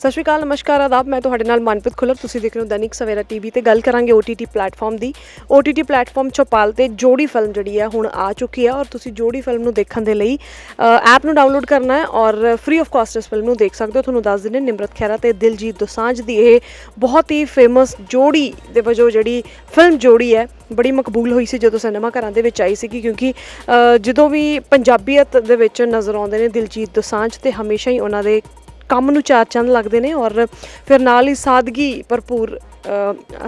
ਸਤਿ ਸ਼੍ਰੀ ਅਕਾਲ, ਨਮਸਕਾਰ, ਆਦਾਬ। ਮੈਂ ਤੁਹਾਡੇ ਨਾਲ ਮਨਪ੍ਰੀਤ ਖੁੱਲਰ। ਤੁਸੀਂ ਦੇਖ ਰਹੇ ਹੋ ਦੈਨਿਕ ਸਵੇਰਾ ਟੀਵੀ ਤੇ ਗੱਲ ਕਰਾਂਗੇ OTT ਪਲੇਟਫਾਰਮ ਦੀ। OTT ਪਲੇਟਫਾਰਮ ਚੌਪਾਲ ਤੇ ਜੋੜੀ ਫਿਲਮ ਜਿਹੜੀ ਹੈ ਹੁਣ ਆ ਚੁੱਕੀ ਹੈ ਔਰ ਤੁਸੀਂ ਜੋੜੀ ਫਿਲਮ ਨੂੰ ਦੇਖਣ ਦੇ ਲਈ ਐਪ ਨੂੰ ਡਾਊਨਲੋਡ ਕਰਨਾ ਹੈ ਔਰ ਫ੍ਰੀ ਆਫ ਕਾਸਟ ਇਸ ਫਿਲਮ ਨੂੰ ਦੇਖ ਸਕਦੇ ਹੋ। ਤੁਹਾਨੂੰ ਦੱਸ ਦਿੰਦੇ ਨਿਮਰਤ ਖਹਿਰਾ ਤੇ ਦਿਲਜੀਤ ਦੋਸਾਂਝ ਦੀ ਇਹ ਬਹੁਤ ਹੀ ਫੇਮਸ ਜੋੜੀ ਦੇ ਵਜੋਂ ਜਿਹੜੀ ਫਿਲਮ ਜੋੜੀ ਹੈ, ਬੜੀ ਮਕਬੂਲ ਹੋਈ ਸੀ ਜਦੋਂ ਸਿਨੇਮਾ ਘਰਾਂ ਦੇ ਵਿੱਚ ਆਈ ਸੀਗੀ ਕਿਉਂਕਿ ਜਦੋਂ ਵੀ ਪੰਜਾਬੀਅਤ ਦੇ ਵਿੱਚ ਨਜ਼ਰ ਆਉਂਦੇ ਨੇ ਦਿਲਜੀਤ ਦੋਸਾਂਝ ਤੇ ਹਮੇਸ਼ਾ ਹੀ ਉਹਨਾਂ ਦੇ ਕੰਮ ਨੂੰ ਚਾਰ ਚੰਦ ਲੱਗਦੇ ਨੇ ਔਰ ਫਿਰ ਨਾਲ ਹੀ ਸਾਦਗੀ ਭਰਪੂਰ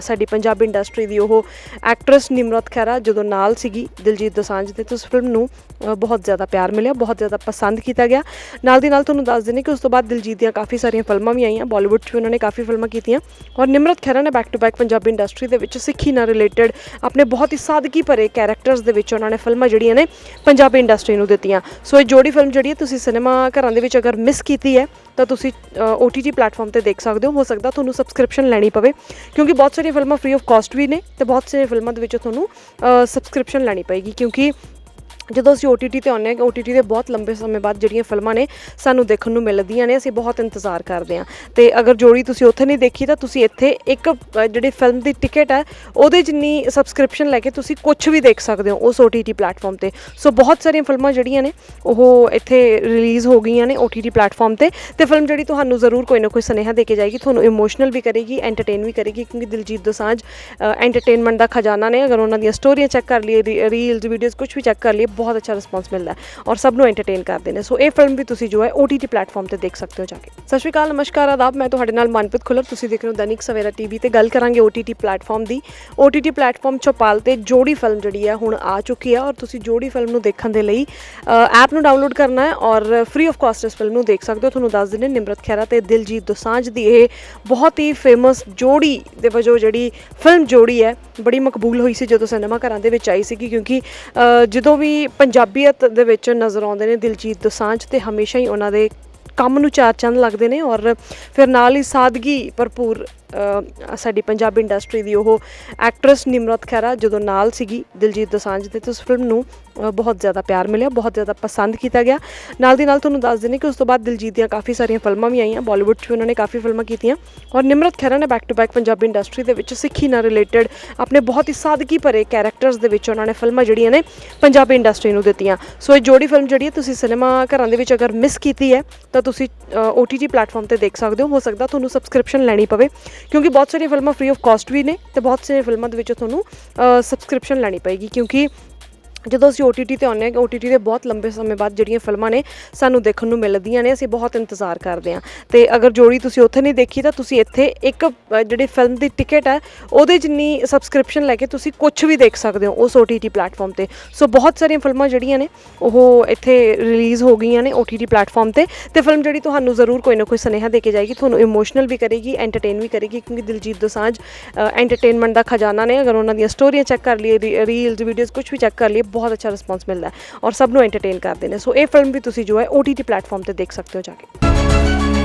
ਸਾਡੀ ਪੰਜਾਬੀ ਇੰਡਸਟਰੀ ਦੀ ਉਹ ਐਕਟਰੈਸ ਨਿਮਰਤ ਖਹਿਰਾ ਜਦੋਂ ਨਾਲ ਸੀਗੀ ਦਿਲਜੀਤ ਦੋਸਾਂਝ ਦੇ, ਤੇ ਉਸ ਫਿਲਮ ਨੂੰ ਬਹੁਤ ਜ਼ਿਆਦਾ ਪਿਆਰ ਮਿਲਿਆ, ਬਹੁਤ ਜ਼ਿਆਦਾ ਪਸੰਦ ਕੀਤਾ ਗਿਆ। ਨਾਲ ਦੀ ਨਾਲ ਤੁਹਾਨੂੰ ਦੱਸ ਦਿੰਦੇ ਕਿ ਉਸ ਤੋਂ ਬਾਅਦ ਦਿਲਜੀਤ ਦੀਆਂ ਕਾਫੀ ਸਾਰੀਆਂ ਫਿਲਮਾਂ ਵੀ ਆਈਆਂ ਬਾਲੀਵੁੱਡ 'ਚ ਵੀ ਉਹਨਾਂ ਨੇ ਕਾਫੀ ਫਿਲਮਾਂ ਕੀਤੀਆਂ। ਔਰ ਨਿਮਰਤ ਖਹਿਰਾ ਨੇ back to back Punjabi industry ਦੇ ਵਿੱਚ ਸਿੱਖੀ ਨਾਲ ਰਿਲੇਟਡ ਆਪਣੇ ਬਹੁਤ ਹੀ ਸਾਦਗੀ ਭਰੇ ਕੈਰੈਕਟਰਸ ਦੇ ਵਿੱਚ ਉਹਨਾਂ ਨੇ ਫਿਲਮਾਂ ਜਿਹੜੀਆਂ ਨੇ ਪੰਜਾਬੀ ਇੰਡਸਟਰੀ ਨੂੰ ਦਿੱਤੀਆਂ। ਸੋ ਇਹ ਜੋੜੀ ਫਿਲਮ ਜਿਹੜੀ ਹੈ, ਤੁਸੀਂ ਸਿਨੇਮਾ ਘਰਾਂ ਦੇ ਵਿੱਚ ਅਗਰ ਮਿਸ ਕੀਤੀ ਹੈ, ਤਾਂ ਤੁਸੀਂ OTT ਪਲੇਟਫਾਰਮ ਤੇ ਦੇਖ ਸਕਦੇ ਹੋ। ਹੋ ਸਕਦਾ ਤੁਹਾਨੂੰ ਸਬਸਕ੍ਰਿਪਸ਼ਨ ਲੈਣੀ ਪਵੇ। ਕਿਉਂਕਿ ਬਹੁਤ ਸਾਰੀਆਂ ਫਿਲਮਾਂ ਫ੍ਰੀ ਆਫ ਕਾਸਟ ਵੀ ਨੇ ਤੇ ਬਹੁਤ ਸਾਰੀਆਂ ਫਿਲਮਾਂ ਦੇ ਵਿੱਚ ਤੁਹਾਨੂੰ ਸਬਸਕ੍ਰਿਪਸ਼ਨ ਲੈਣੀ ਪਏਗੀ ਕਿਉਂਕਿ ਜਦੋਂ ਅਸੀਂ OTT ਤੇ ਆਉਂਦੇ ਹਾਂ OTT ਦੇ ਬਹੁਤ ਲੰਬੇ ਸਮੇਂ ਬਾਅਦ ਜਿਹੜੀਆਂ ਫਿਲਮਾਂ ਨੇ ਸਾਨੂੰ ਦੇਖਣ ਨੂੰ ਮਿਲਦੀਆਂ ਨੇ ਅਸੀਂ ਬਹੁਤ ਇੰਤਜ਼ਾਰ ਕਰਦੇ ਹਾਂ। ਤੇ ਅਗਰ ਜੋੜੀ ਤੁਸੀਂ ਉੱਥੇ ਨਹੀਂ ਦੇਖੀ ਤਾਂ ਤੁਸੀਂ ਇੱਥੇ ਇੱਕ ਅ, ਜਿਹੜੀ ਫਿਲਮ ਦੀ ਟਿਕਟ ਹੈ ਉਹਦੇ ਜਿੰਨੀ ਸਬਸਕ੍ਰਿਪਸ਼ਨ ਲੈ ਕੇ ਤੁਸੀਂ ਕੁਝ ਵੀ ਦੇਖ ਸਕਦੇ ਹੋ ਉਸ OTT ਪਲੇਟਫਾਰਮ ਤੇ। ਸੋ ਬਹੁਤ ਸਾਰੀਆਂ ਫਿਲਮਾਂ ਜਿਹੜੀਆਂ ਨੇ ਉਹ ਇੱਥੇ ਰਿਲੀਜ਼ ਹੋ ਗਈਆਂ ਨੇ OTT ਪਲੇਟਫਾਰਮ ਤੇ। ਤੇ ਫਿਲਮ ਜਿਹੜੀ ਤੁਹਾਨੂੰ ਜ਼ਰੂਰ ਕੋਈ ਨਾ ਕੋਈ ਸੁਨੇਹਾ ਦੇ ਕੇ ਜਾਏਗੀ ਤੁਹਾਨੂੰ ਇਮੋਸ਼ਨਲ ਵੀ ਕਰੇਗੀ ਐਂਟਰਟੇਨ ਵੀ ਕਰੇਗੀ ਕਿਉਂਕਿ ਦਿਲਜੀਤ ਦੋਸਾਂਝ ਐਂਟਰਟੇਨਮੈਂਟ ਦਾ ਖਜ਼ਾਨਾ ਨੇ। ਅਗਰ ਉਹਨਾਂ ਦੀਆਂ ਸਟੋਰੀਆਂ ਚੈੱਕ ਕਰ ਲਈਏ ਰੀਲਸ ਵੀਡੀਓਜ਼ ਕੁਝ ਵੀ ਚੈੱਕ ਕਰ ਲਈਏ ਬਹੁਤ ਅੱਛਾ ਰਿਸਪਾਂਸ ਮਿਲਦਾ ਹੈ ਔਰ ਸਭ ਨੂੰ ਐਂਟਰਟੇਨ ਕਰਦੇ ਨੇ। ਸੋ ਇਹ ਫਿਲਮ ਵੀ ਤੁਸੀਂ ਜੋ ਹੈ OTT ਪਲੇਟਫਾਰਮ ਤੇ ਦੇਖ ਸਕਦੇ ਹੋ ਜਾ ਕੇ। ਸਤਿ ਸ਼੍ਰੀ ਅਕਾਲ, ਨਮਸਕਾਰ, ਆਦਾਬ। ਮੈਂ ਤੁਹਾਡੇ ਨਾਲ ਮਨਪ੍ਰੀਤ ਖੁੱਲਰ। ਤੁਸੀਂ ਦੇਖ ਰਹੇ ਹੋ ਦੈਨਿਕ ਸਵੇਰਾ ਟੀਵੀ ਤੇ ਗੱਲ ਕਰਾਂਗੇ OTT ਪਲੇਟਫਾਰਮ ਦੀ। OTT ਪਲੇਟਫਾਰਮ ਚੌਪਾਲ ਤੇ ਜੋੜੀ ਫਿਲਮ ਜਿਹੜੀ ਹੈ ਹੁਣ ਆ ਚੁੱਕੀ ਹੈ ਔਰ ਤੁਸੀਂ ਜੋੜੀ ਫਿਲਮ ਨੂੰ ਦੇਖਣ ਦੇ ਲਈ ਐਪ ਨੂੰ ਡਾਊਨਲੋਡ ਕਰਨਾ ਹੈ ਔਰ ਫ੍ਰੀ ਆਫ ਕਾਸਟ ਇਸ ਫਿਲਮ ਨੂੰ ਦੇਖ ਸਕਦੇ ਹੋ। ਤੁਹਾਨੂੰ ਦੱਸ ਦਿੰਦੇ ਨਿਮਰਤ ਖਹਿਰਾ ਤੇ ਦਿਲਜੀਤ ਦੋਸਾਂਝ ਦੀ ਇਹ ਬਹੁਤ ਹੀ ਫੇਮਸ ਜੋੜੀ ਦੇ ਵਜੋਂ ਜਿਹੜੀ ਫਿਲਮ ਜੋੜੀ ਹੈ, ਬੜੀ ਮਕਬੂਲ ਹੋਈ ਸੀ ਜਦੋਂ ਸਿਨੇਮਾ ਘਰਾਂ ਦੇ ਵਿੱਚ ਆਈ ਸੀਗੀ ਕਿਉਂਕਿ ਜਦੋਂ ਵੀ ਪੰਜਾਬੀਅਤ ਦੇ ਵਿੱਚ ਨਜ਼ਰ ਆਉਂਦੇ ਨੇ ਦਿਲਜੀਤ ਦੋਸਾਂਝ ਤੇ ਹਮੇਸ਼ਾ ਹੀ ਉਹਨਾਂ ਦੇ ਕੰਮ ਨੂੰ ਚਾਰ ਚੰਦ ਲੱਗਦੇ ਨੇ ਔਰ ਫਿਰ ਨਾਲ ਹੀ ਸਾਦਗੀ ਭਰਪੂਰ ਸਾਡੀ ਪੰਜਾਬੀ ਇੰਡਸਟਰੀ ਦੀ ਉਹ ਐਕਟਰੈਸ ਨਿਮਰਤ ਖਹਿਰਾ ਜਦੋਂ ਨਾਲ ਸੀਗੀ, ਦਿਲਜੀਤ ਦੋਸਾਂਝ ਦੇ, ਤੇ ਉਸ ਫਿਲਮ ਨੂੰ ਬਹੁਤ ਜ਼ਿਆਦਾ ਪਿਆਰ ਮਿਲਿਆ, ਬਹੁਤ ਜ਼ਿਆਦਾ ਪਸੰਦ ਕੀਤਾ ਗਿਆ। ਨਾਲ ਦੀ ਨਾਲ ਤੁਹਾਨੂੰ ਦੱਸ ਦਿੰਦੇ ਕਿ ਉਸ ਤੋਂ ਬਾਅਦ ਦਿਲਜੀਤ ਦੀਆਂ ਕਾਫੀ ਸਾਰੀਆਂ ਫਿਲਮਾਂ ਵੀ ਆਈਆਂ ਬਾਲੀਵੁੱਡ 'ਚ ਵੀ ਉਹਨਾਂ ਨੇ ਕਾਫੀ ਫਿਲਮਾਂ ਕੀਤੀਆਂ। ਔਰ ਨਿਮਰਤ ਖਹਿਰਾ ਨੇ back to back Punjabi industry ਦੇ ਵਿੱਚ ਸਿੱਖੀ ਨਾਲ ਰਿਲੇਟਡ ਆਪਣੇ ਬਹੁਤ ਹੀ ਸਾਦਗੀ ਭਰੇ ਕੈਰੈਕਟਰਸ ਦੇ ਵਿੱਚ ਉਹਨਾਂ ਨੇ ਫਿਲਮਾਂ ਜਿਹੜੀਆਂ ਨੇ ਪੰਜਾਬੀ ਇੰਡਸਟਰੀ ਨੂੰ ਦਿੱਤੀਆਂ। ਸੋ ਇਹ ਜੋੜੀ ਫਿਲਮ ਜਿਹੜੀ ਹੈ, ਤੁਸੀਂ ਸਿਨੇਮਾ ਘਰਾਂ ਦੇ ਵਿੱਚ ਅਗਰ ਮਿਸ ਕੀਤੀ ਹੈ, ਤਾਂ ਤੁਸੀਂ OTT ਪਲੇਟਫਾਰਮ ਤੇ ਦੇਖ ਸਕਦੇ ਹੋ। ਹੋ ਸਕਦਾ ਤੁਹਾਨੂੰ ਸਬਸਕ੍ਰਿਪਸ਼ਨ ਲੈਣੀ ਪਵੇ। ਕਿਉਂਕਿ ਬਹੁਤ ਸਾਰੀਆਂ ਫਿਲਮਾਂ ਫ੍ਰੀ ਆਫ ਕਾਸਟ ਵੀ ਨੇ ਤੇ ਬਹੁਤ ਸਾਰੀਆਂ ਫਿਲਮਾਂ ਦੇ ਵਿੱਚ ਤੁਹਾਨੂੰ ਸਬਸਕ੍ਰਿਪਸ਼ਨ ਲੈਣੀ ਪਏਗੀ ਕਿਉਂਕਿ ਜਦੋਂ ਅਸੀਂ OTT ਤੇ ਆਉਂਦੇ ਹਾਂ ਕਿ OTT ਦੇ ਬਹੁਤ ਲੰਬੇ ਸਮੇਂ ਬਾਅਦ ਜਿਹੜੀਆਂ ਫਿਲਮਾਂ ਨੇ ਸਾਨੂੰ ਦੇਖਣ ਨੂੰ ਮਿਲਦੀਆਂ ਨੇ ਅਸੀਂ ਬਹੁਤ ਇੰਤਜ਼ਾਰ ਕਰਦੇ ਹਾਂ। ਤੇ ਅਗਰ ਜੋੜੀ ਤੁਸੀਂ ਉੱਥੇ ਨਹੀਂ ਦੇਖੀ ਤਾਂ ਤੁਸੀਂ ਇੱਥੇ ਇੱਕ ਅ, ਜਿਹੜੀ ਫਿਲਮ ਦੀ ਟਿਕਟ ਹੈ ਉਹਦੇ ਜਿੰਨੀ ਸਬਸਕ੍ਰਿਪਸ਼ਨ ਲੈ ਕੇ ਤੁਸੀਂ ਕੁਝ ਵੀ ਦੇਖ ਸਕਦੇ ਹੋ ਉਸ OTT ਪਲੇਟਫਾਰਮ ਤੇ। ਸੋ ਬਹੁਤ ਸਾਰੀਆਂ ਫਿਲਮਾਂ ਜਿਹੜੀਆਂ ਨੇ ਉਹ ਇੱਥੇ ਰਿਲੀਜ਼ ਹੋ ਗਈਆਂ ਨੇ OTT ਪਲੇਟਫਾਰਮ ਤੇ ਤੇ ਫਿਲਮ ਜਿਹੜੀ ਤੁਹਾਨੂੰ ਜ਼ਰੂਰ ਕੋਈ ਨਾ ਕੋਈ ਸੁਨੇਹਾ ਦੇ ਕੇ ਜਾਏਗੀ ਤੁਹਾਨੂੰ ਇਮੋਸ਼ਨਲ ਵੀ ਕਰੇਗੀ ਐਂਟਰਟੇਨ ਵੀ ਕਰੇਗੀ ਕਿਉਂਕਿ ਦਿਲਜੀਤ ਦੋਸਾਂਝ ਐਂਟਰਟੇਨਮੈਂਟ ਦਾ ਖਜ਼ਾਨਾ ਨੇ। ਅਗਰ ਉਹਨਾਂ ਦੀਆਂ ਸਟੋਰੀਆਂ ਚੈੱਕ ਕਰ ਲਈਏ ਰੀਲਸ ਵੀਡੀਓਜ਼ ਕੁਝ ਵੀ ਚੈੱਕ ਕਰ ਲਈਏ ਬਹੁਤ ਅੱਛਾ ਰਿਸਪਾਂਸ ਮਿਲਦਾ ਹੈ ਔਰ ਸਭ ਨੂੰ ਐਂਟਰਟੇਨ ਕਰਦੇ ਨੇ। ਸੋ ਇਹ ਫਿਲਮ ਵੀ ਤੁਸੀਂ ਜੋ ਹੈ OTT ਪਲੇਟਫਾਰਮ ਤੇ ਦੇਖ ਸਕਦੇ ਹੋ ਜਾ ਕੇ।